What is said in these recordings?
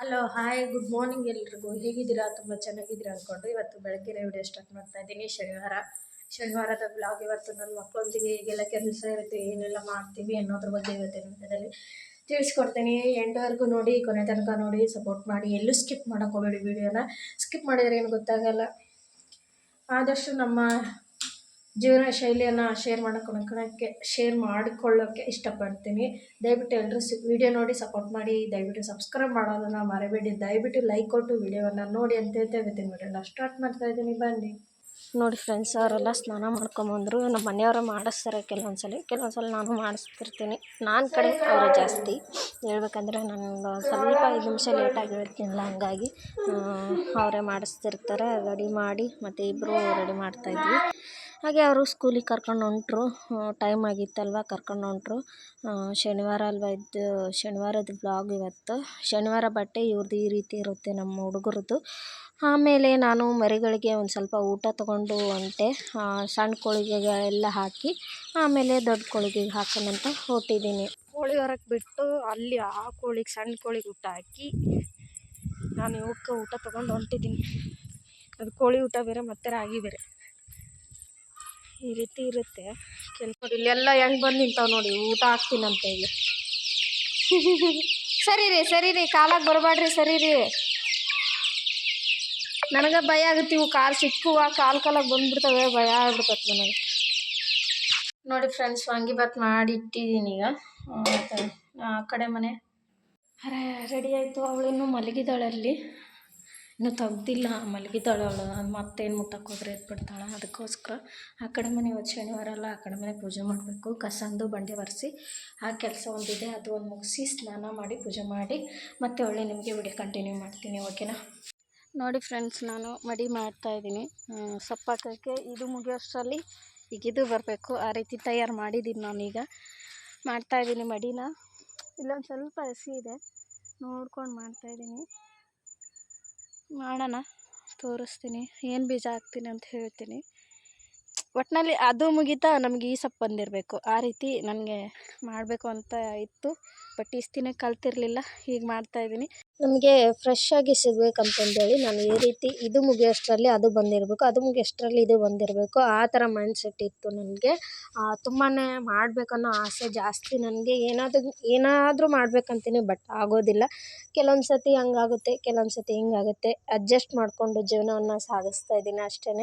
Hello hi good morning ಎಲ್ರಿಗೂ. ಹೇಗಿದ್ದೀರಾ? ತುಂಬ ಚೆನ್ನಾಗಿದ್ದೀರಾ ಅಂದ್ಕೊಂಡು ಇವತ್ತು ಬೆಳಗ್ಗೆನೇ ವಿಡಿಯೋ ಸ್ಟಾರ್ಟ್ ಮಾಡ್ತಾ ಇದ್ದೀನಿ. ಶನಿವಾರ, ಶನಿವಾರದ ಬ್ಲಾಗ್ ಇವತ್ತು ನನ್ನ ಮಕ್ಕಳೊಂದಿಗೆ ಹೇಗೆಲ್ಲ ಕೆಲಸ ಇರುತ್ತೆ, ಏನೆಲ್ಲ ಮಾಡ್ತೀವಿ ಅನ್ನೋದ್ರ ಬಗ್ಗೆ ಇವತ್ತಿನ ವಿಡಿಯೋದಲ್ಲಿ ತಿಳಿಸ್ಕೊಡ್ತೀನಿ. ಎಂಟುವರೆಗೂ ನೋಡಿ, ಕೊನೆ ತನಕ ನೋಡಿ ಸಪೋರ್ಟ್ ಮಾಡಿ. ಎಲ್ಲೂ ಸ್ಕಿಪ್ ಮಾಡೋಕೆ ಹೋಗಬೇಡಿ ವಿಡಿಯೋನ ಸ್ಕಿಪ್ ಮಾಡಿದರೆ ಏನು ಗೊತ್ತಾಗಲ್ಲ. ಆದಷ್ಟು ನಮ್ಮ ಜೀವನ ಶೈಲಿಯನ್ನು ಶೇರ್ ಮಾಡ್ಕೊಳಕ್ಕೆ ಶೇರ್ ಮಾಡಿಕೊಳ್ಳೋಕ್ಕೆ ಇಷ್ಟಪಡ್ತೀನಿ. ದಯವಿಟ್ಟು ಎಲ್ಲರೂ ವಿಡಿಯೋ ನೋಡಿ ಸಪೋರ್ಟ್ ಮಾಡಿ. ದಯವಿಟ್ಟು ಸಬ್ಸ್ಕ್ರೈಬ್ ಮಾಡೋದನ್ನು ಮರಿಬೇಡಿ. ದಯವಿಟ್ಟು ಲೈಕ್ ಕೊಟ್ಟು ವಿಡಿಯೋವನ್ನು ನೋಡಿ ಅಂತ ಹೇಳ್ತಾ ನೋಡಿ ವಿಡಿಯೋನ ಸ್ಟಾರ್ಟ್ ಮಾಡ್ತಾ ಇದ್ದೀನಿ. ಬನ್ನಿ. ನೋಡಿ ಫ್ರೆಂಡ್ಸ್ ಅವರೆಲ್ಲ ಸ್ನಾನ ಮಾಡ್ಕೊಂಬಂದರು ನಮ್ಮ ಮನೆಯವರು ಮಾಡಿಸ್ತಾರೆ. ಕೆಲವೊಂದ್ಸಲ ಕೆಲವೊಂದ್ಸಲ ನಾನು ಮಾಡಿಸ್ತಿರ್ತೀನಿ. ನಾನು ಕಡೆ ಅವರು ಜಾಸ್ತಿ. ಹೇಳ್ಬೇಕಂದ್ರೆ ನಾನು ಸ್ವಲ್ಪ ಐದು ನಿಮಿಷ ಲೇಟಾಗಿ ಹೇಳ್ತೀನಲ್ಲ ಹಂಗಾಗಿ ಅವರೇ ಮಾಡಿಸ್ತಿರ್ತಾರೆ. ರೆಡಿ ಮಾಡಿ, ಮತ್ತು ಇಬ್ಬರು ರೆಡಿ ಮಾಡ್ತಾಯಿದ್ವಿ ಹಾಗೆ ಅವರು ಸ್ಕೂಲಿಗೆ ಕರ್ಕೊಂಡು ಹೊಂಟ್ರು. ಟೈಮ್ ಆಗಿತ್ತಲ್ವ ಕರ್ಕೊಂಡು ಹೊಂಟ್ರು. ಶನಿವಾರ ಅಲ್ವಾ ಇದು ಶನಿವಾರದ ಬ್ಲಾಗ್ ಇವತ್ತು. ಶನಿವಾರ ಬಟ್ಟೆ ಇವ್ರದ್ದು ಈ ರೀತಿ ಇರುತ್ತೆ ನಮ್ಮ ಹುಡುಗರದ್ದು. ಆಮೇಲೆ ನಾನು ಮರಿಗಳಿಗೆ ಒಂದು ಸ್ವಲ್ಪ ಊಟ ತೊಗೊಂಡು ಹೊಂಟೆ. ಸಣ್ಣ ಕೋಳಿಗೆಗಳೆಲ್ಲ ಹಾಕಿ, ಆಮೇಲೆ ದೊಡ್ಡ ಕೋಳಿಗೆಗೆ ಹಾಕೋಣಂತ ಹೊಟ್ಟಿದ್ದೀನಿ ಕೋಳಿ ಹೊರಕ್ಕೆ ಬಿಟ್ಟು ಅಲ್ಲಿ ಆ ಕೋಳಿಗೆ, ಸಣ್ಣ ಕೋಳಿಗೆ ಊಟ ಹಾಕಿ, ನಾನು ಇವಕ್ಕೆ ಊಟ ತೊಗೊಂಡು ಹೊಂಟಿದ್ದೀನಿ ಅದು ಕೋಳಿ ಊಟ ಬೇರೆ, ಮತ್ತೆ ರಾಗಿ ಬೇರೆ. ಈ ರೀತಿ ಇರುತ್ತೆ. ಕೆಲ ನೋಡಿ ಇಲ್ಲೆಲ್ಲ ಹೆಂಗೆ ಬಂದು ನಿಂತಾವೆ ನೋಡಿ ಊಟ ಹಾಕ್ತೀನಂತ ಈಗ. ಸರಿ ರೀ ಸರಿ ರೀ ಕಾಲಾಗ ಬರಬೇಡ್ರಿ ಸರಿ ರೀ ನನಗೆ ಭಯ ಆಗುತ್ತೆ ಇವು ಕಾಲು ಸಿಕ್ಕುವ ಕಾಲು ಕಾಲಾಗ ಬಂದ್ಬಿಡ್ತವೆ ಭಯ ಆಗ್ಬಿಡ್ತದೆ ನನಗೆ. ನೋಡಿ ಫ್ರೆಂಡ್ಸ್ ವಾಂಗಿಬಾತ್ ಮಾಡಿ ಇಟ್ಟಿದ್ದೀನಿ ಈಗ. ಆ ಕಡೆ ಮನೆ. ಅರೆ ರೆಡಿ ಆಯಿತು ಅವಳಿನ್ನೂ ಮಲಗಿದಾಳೆ ಅಲ್ಲಿ ಇನ್ನೂ ತೆಗ್ದಿಲ್ಲ ಮಲಗಿದ್ದಾಳೆ ಅವಳು ಮತ್ತೇನು ಮುಟ್ಟಕ್ಕೆ ಹೋದ್ರೆ ಎದ್ಬಿಡ್ತಾಳೆ ಅದಕ್ಕೋಸ್ಕರ ಆ ಕಡೆ ಮನೆ ಇವತ್ತು ಶನಿವಾರ ಅಲ್ಲ, ಆ ಕಡೆ ಮನೆ ಪೂಜೆ ಮಾಡಬೇಕು. ಕಸಂದು ಬಂಡೆ ಒರೆಸಿ, ಆ ಕೆಲಸ ಒಂದಿದೆ, ಅದು ಒಂದು ಮುಗಿಸಿ ಸ್ನಾನ ಮಾಡಿ ಪೂಜೆ ಮಾಡಿ ಮತ್ತೆ ಒಳ್ಳೆ ನಿಮಗೆ ವಿಡಿಯೋ ಕಂಟಿನ್ಯೂ ಮಾಡ್ತೀನಿ ಓಕೆನಾ ನೋಡಿ ಫ್ರೆಂಡ್ಸ್ ನಾನು ಮಡಿ ಮಾಡ್ತಾಯಿದ್ದೀನಿ ಸೊಪ್ಪ ಹಾಕೋಕ್ಕೆ ಇದು ಮುಗಿಯೋಷ್ಟರಲ್ಲಿ ಈಗ ಇದು ಬರಬೇಕು. ಆ ರೀತಿ ತಯಾರು ಮಾಡಿದ್ದೀನಿ ನಾನೀಗ. ಮಾಡ್ತಾಯಿದ್ದೀನಿ ಮಡಿನ. ಇಲ್ಲೊಂದು ಸ್ವಲ್ಪ ಹಸಿ ಇದೆ. ನೋಡ್ಕೊಂಡು ಮಾಡ್ತಾಯಿದ್ದೀನಿ ಮಾಡೋಣ. ತೋರಿಸ್ತೀನಿ. ಏನು ಬೀಜ ಹಾಕ್ತೀನಿ ಅಂತ ಹೇಳ್ತೀನಿ. ಒಟ್ಟಿನಲ್ಲಿ ಅದು ಮುಗಿತಾ ನಮಗೆ ಈ ಸೊಪ್ಪು ಬಂದಿರಬೇಕು. ಆ ರೀತಿ ನನಗೆ ಮಾಡಬೇಕು ಅಂತ ಇತ್ತು. ಬಟ್ ಇಷ್ಟು ದಿನ ಕಲ್ತಿರಲಿಲ್ಲ ಈಗ ಮಾಡ್ತಾಯಿದ್ದೀನಿ ನಮಗೆ ಫ್ರೆಶ್ ಆಗಿ ಸಿಗ್ಬೇಕಂತಂದೇಳಿ ನಾನು ಈ ರೀತಿ ಇದು ಮುಗಿಯೋಷ್ಟರಲ್ಲಿ ಅದು ಬಂದಿರಬೇಕು, ಅದು ಮುಗಿಯೋಷ್ಟರಲ್ಲಿ ಇದು ಬಂದಿರಬೇಕು, ಆ ಥರ ಮೈಂಡ್ ಸೆಟ್ ಇತ್ತು ನನಗೆ. ತುಂಬಾ ಮಾಡಬೇಕನ್ನೋ ಆಸೆ ಜಾಸ್ತಿ ನನಗೆ. ಏನಾದರೂ ಏನಾದರೂ ಮಾಡ್ಬೇಕಂತೀನಿ ಬಟ್ ಆಗೋದಿಲ್ಲ. ಕೆಲವೊಂದು ಸತಿ ಹಂಗಾಗುತ್ತೆ, ಕೆಲವೊಂದು ಸತಿ ಹಿಂಗಾಗುತ್ತೆ. ಅಡ್ಜಸ್ಟ್ ಮಾಡಿಕೊಂಡು ಜೀವನವನ್ನು ಸಾಗಿಸ್ತಾ ಇದ್ದೀನಿ ಅಷ್ಟೇ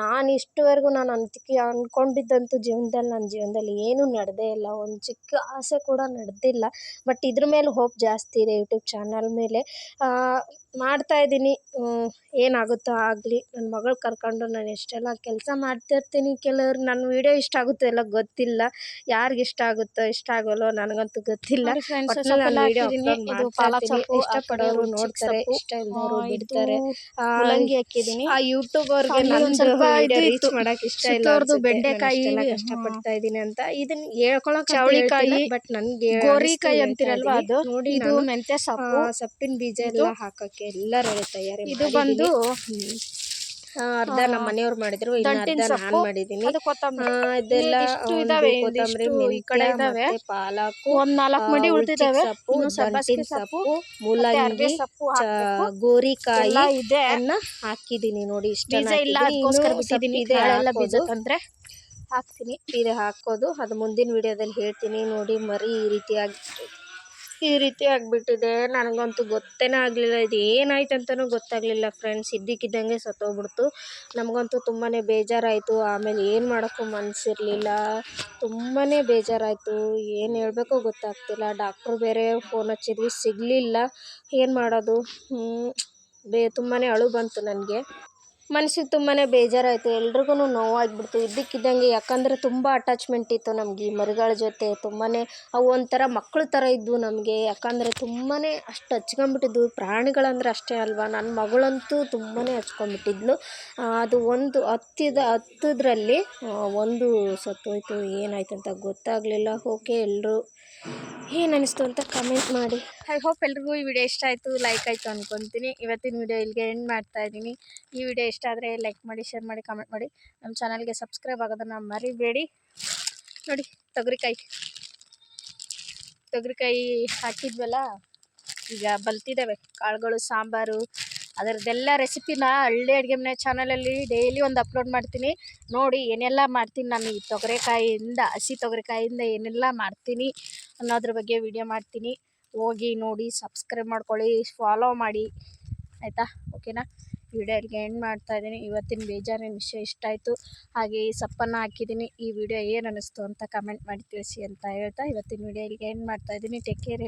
ನಾನು ಇಷ್ಟುವರೆಗೂ ನಾನು ಅಂತಿಕೆ ಅಂದ್ಕೊಂಡಿದ್ದಂತೂ ಜೀವನದಲ್ಲಿ ನನ್ನ ಜೀವನದಲ್ಲಿ ಏನೂ ನಡೆದೇ ಇಲ್ಲ. ಒಂದು ಚಿಕ್ಕ ಆಸೆ ಕೂಡ ನಡೆದಿಲ್ಲ. ಬಟ್ ಇದ್ರ ಮೇಲೆ ಹೋಪ್ ಜಾಸ್ತಿ ಇದೆ ಯೂಟ್ಯೂಬ್ ಚಾನಲ್ ಮೇಲೆ. ಮಾಡ್ತಾಯಿದ್ದೀನಿ ಏನಾಗುತ್ತೋ ಆಗಲಿ. ನನ್ನ ಮಗಳು ಕರ್ಕೊಂಡು ನಾನು ಎಷ್ಟೆಲ್ಲ ಕೆಲಸ ಮಾಡ್ತಿರ್ತೀನಿ ಕೆಲವ್ರು. ನನ್ನ ವಿಡಿಯೋ ಇಷ್ಟ ಆಗುತ್ತೋ ಎಲ್ಲ ಗೊತ್ತಿಲ್ಲ. ಯಾರಿಗೆ ಇಷ್ಟ ಆಗುತ್ತೋ ಇಷ್ಟ ಆಗೋಲ್ಲೋ ನನಗಂತೂ ಗೊತ್ತಿಲ್ಲ. ಇಷ್ಟಪಡೋರು ನೋಡ್ತಾರೆ ಇಷ್ಟ ಇಲ್ಲದವರು ಬಿಡ್ತಾರೆ. ಮೂಲಂಗಿ ಹಾಕಿದ್ದೀನಿ. ಆ ಯೂಟ್ಯೂಬ್ ಅವ್ರಿಗೆ ಅಲ್ಲಿ ಸ್ವಲ್ಪ ರೀಚ್. ಮಾಡಕ್ ಇಷ್ಟ ಇಲ್ಲ ಅವ್ರದ್ದು ಬೆಂಡೆಕಾಯಿ, ನಾನು ಕಷ್ಟಪಡ್ತಾ ಇದ್ದೀನಿ ಅಂತ. ಇದನ್ನ ಹೇಳ್ಕೊಳಕ್ ಚೌಳಿಕಾಯಿ, ಬಟ್ ನನ್ಗೆ ಗೋರಿಕಾಯಿ ಅಂತಿರಲ್ವಾ ಅದು? ನೋಡಿ ಇದು ಮೆಂತ್ಯ ಸೊಪ್ಪು. ಸೊಪ್ಪಿನ ಬೀಜ ಎಲ್ಲ ಹಾಕಕ್ಕೆ ಎಲ್ಲ ರೆಡಿ ತಯಾರಿ ಇದು ಬಂದು ಅರ್ಧ ನಮ್ಮ ಮನೆಯವ್ರು ಮಾಡಿದ್ರು ಅರ್ಧ ನಾನ್ ಇದೆಲ್ಲ ಕೊತ್ತಂಬರಿ ಮೆಂತ್ಯ ಪಾಲಕು ಒಂದ್ ನಾಲ್ಕು ಮಡಿ ಆ, ಉಳ್ದಿದಾವೆ. ಸೊಪ್ಪು ದಂಟಿನ ಸೊಪ್ಪು ಮೂಲಂಗಿ. ಗೋರಿಕಾಯಿ ಹಾಕಿದೀನಿ ನೋಡಿ ಇಷ್ಟ ಇಲ್ಲ ಅದಕ್ಕೋಸ್ಕರ ಬಿಟ್ಟಿದ್ದೀನಿ ಇದೆ ಬೀಜ. ತಂದ್ರೆ ಹಾಕ್ತೀನಿ. ಇದೆ ಹಾಕೋದು. ಅದು ಮುಂದಿನ ವಿಡಿಯೋದಲ್ಲಿ ಹೇಳ್ತೀನಿ. ನೋಡಿ ಮರಿ ಈ ರೀತಿಯಾಗಿ ಈ ರೀತಿ ಆಗಿಬಿಟ್ಟಿದೆ. ನನಗಂತೂ ಗೊತ್ತೇನೇ ಆಗಲಿಲ್ಲ. ಇದು ಏನಾಯ್ತು ಅಂತಲೂ ಗೊತ್ತಾಗಲಿಲ್ಲ ಫ್ರೆಂಡ್ಸ್ ಇದ್ದಕ್ಕಿದ್ದಂಗೆ ಸತ್ತೋಗ್ಬಿಡ್ತು. ನಮಗಂತೂ ತುಂಬಾ ಬೇಜಾರಾಯಿತು. ಆಮೇಲೆ ಏನು ಮಾಡೋಕ್ಕೂ ಮನಸ್ಸಿರಲಿಲ್ಲ ತುಂಬಾ ಬೇಜಾರಾಯಿತು. ಏನು ಹೇಳಬೇಕೋ ಗೊತ್ತಾಗ್ತಿಲ್ಲ. ಡಾಕ್ಟ್ರು ಬೇರೆ ಫೋನ್ ಹಚ್ಚಿದ್ವಿ. ಸಿಗಲಿಲ್ಲ. ಏನು ಮಾಡೋದು? ಬೇ ತುಂಬಾ ಅಳು ಬಂತು ನನಗೆ. ಮನ್ಸಿಗೆ ತುಂಬಾ ಬೇಜಾರಾಯಿತು. ಎಲ್ರಿಗೂ ನೋವಾಗಿಬಿಡ್ತು. ಇದ್ದಕ್ಕಿದ್ದಂಗೆ ಯಾಕಂದರೆ ತುಂಬ ಅಟ್ಯಾಚ್ಮೆಂಟ್ ಇತ್ತು ನಮಗೆ ಈ ಮರಿಗಳ ಜೊತೆ. ತುಂಬಾ ಅವು ಒಂಥರ ಮಕ್ಳ ಥರ ಇದ್ವು ನಮಗೆ. ಯಾಕಂದರೆ ತುಂಬಾ ಅಷ್ಟು ಹಚ್ಕೊಂಬಿಟ್ಟಿದ್ವು ಪ್ರಾಣಿಗಳಂದ್ರೆ ಅಷ್ಟೇ ಅಲ್ವಾ? ನನ್ನ ಮಗಳಂತೂ ತುಂಬಾ ಹಚ್ಕೊಂಬಿಟ್ಟಿದ್ಲು ಅದು ಒಂದು ಹತ್ತಿದ, ಹತ್ತದ್ರಲ್ಲಿ ಒಂದು ಸತ್ತೋಯ್ತು. ಏನಾಯ್ತು ಅಂತ ಗೊತ್ತಾಗಲಿಲ್ಲ. ಓಕೆ ಎಲ್ಲರೂ ಏನು ಅನಿಸ್ತು ಅಂತ ಕಮೆಂಟ್ ಮಾಡಿ. ಐ ಹೋಪ್ ಎಲ್ರಿಗೂ ಈ ವಿಡಿಯೋ ಇಷ್ಟ ಆಯಿತು ಲೈಕ್ ಆಯಿತು ಅಂದ್ಕೊತೀನಿ ಇವತ್ತಿನ ವಿಡಿಯೋ ಇಲ್ಲಿಗೆ ಎಂಡ್ ಮಾಡ್ತಾ ಇದ್ದೀನಿ. ಈ ವಿಡಿಯೋ ಇಷ್ಟ ಆದರೆ ಲೈಕ್ ಮಾಡಿ ಶೇರ್ ಮಾಡಿ ಕಮೆಂಟ್ ಮಾಡಿ. ನಮ್ಮ ಚಾನಲ್ಗೆ ಸಬ್ಸ್ಕ್ರೈಬ್ ಆಗೋದನ್ನು ಮರಿಬೇಡಿ. ನೋಡಿ, ತೊಗರಿಕಾಯಿ. ತೊಗರಿಕಾಯಿ ಹಾಕಿದ್ವಲ್ಲ, ಈಗ ಬಲ್ತಿದ್ದಾವೆ ಕಾಳುಗಳು, ಸಾಂಬಾರು, ಅದರದ್ದೆಲ್ಲ ರೆಸಿಪಿನ ಹಳ್ಳಿ ಅಡುಗೆ ಮನೆ ಚಾನಲಲ್ಲಿ ಡೈಲಿ ಒಂದು ಅಪ್ಲೋಡ್ ಮಾಡ್ತೀನಿ. ನೋಡಿ, ಏನೆಲ್ಲ ಮಾಡ್ತೀನಿ ನಾನು ಈ ತೊಗರೆಕಾಯಿಯಿಂದ ಹಸಿ ತೊಗರೆಕಾಯಿಂದ ಏನೆಲ್ಲ ಮಾಡ್ತೀನಿ. ಅನ್ನೋದ್ರ ಬಗ್ಗೆ ವಿಡಿಯೋ ಮಾಡ್ತೀನಿ. ಹೋಗಿ ನೋಡಿ ಸಬ್ಸ್ಕ್ರೈಬ್ ಮಾಡ್ಕೊಳ್ಳಿ ಫಾಲೋ ಮಾಡಿ. ಆಯಿತಾ? ಓಕೆನಾ ವಿಡಿಯೋ ಇಲ್ಲಿಗೆ ಎಂಡ್ ಮಾಡ್ತಾ ಇದ್ದೀನಿ. ಇವತ್ತಿನ ಬೇಜಾರಿನ ವಿಷಯ? ಇಷ್ಟ ಆಯಿತು? ಹಾಗೆ ಈ ಸಪ್ಪನ್ನು ಹಾಕಿದ್ದೀನಿ. ಈ ವಿಡಿಯೋ ಏನು ಅನ್ನಿಸ್ತು ಅಂತ ಕಮೆಂಟ್ ಮಾಡಿ ತಿಳಿಸಿ ಅಂತ ಹೇಳ್ತಾ ಇವತ್ತಿನ ವಿಡಿಯೋ ಇಲ್ಲಿಗೆ ಎಂಡ್ ಮಾಡ್ತಾ ಇದ್ದೀನಿ. Take care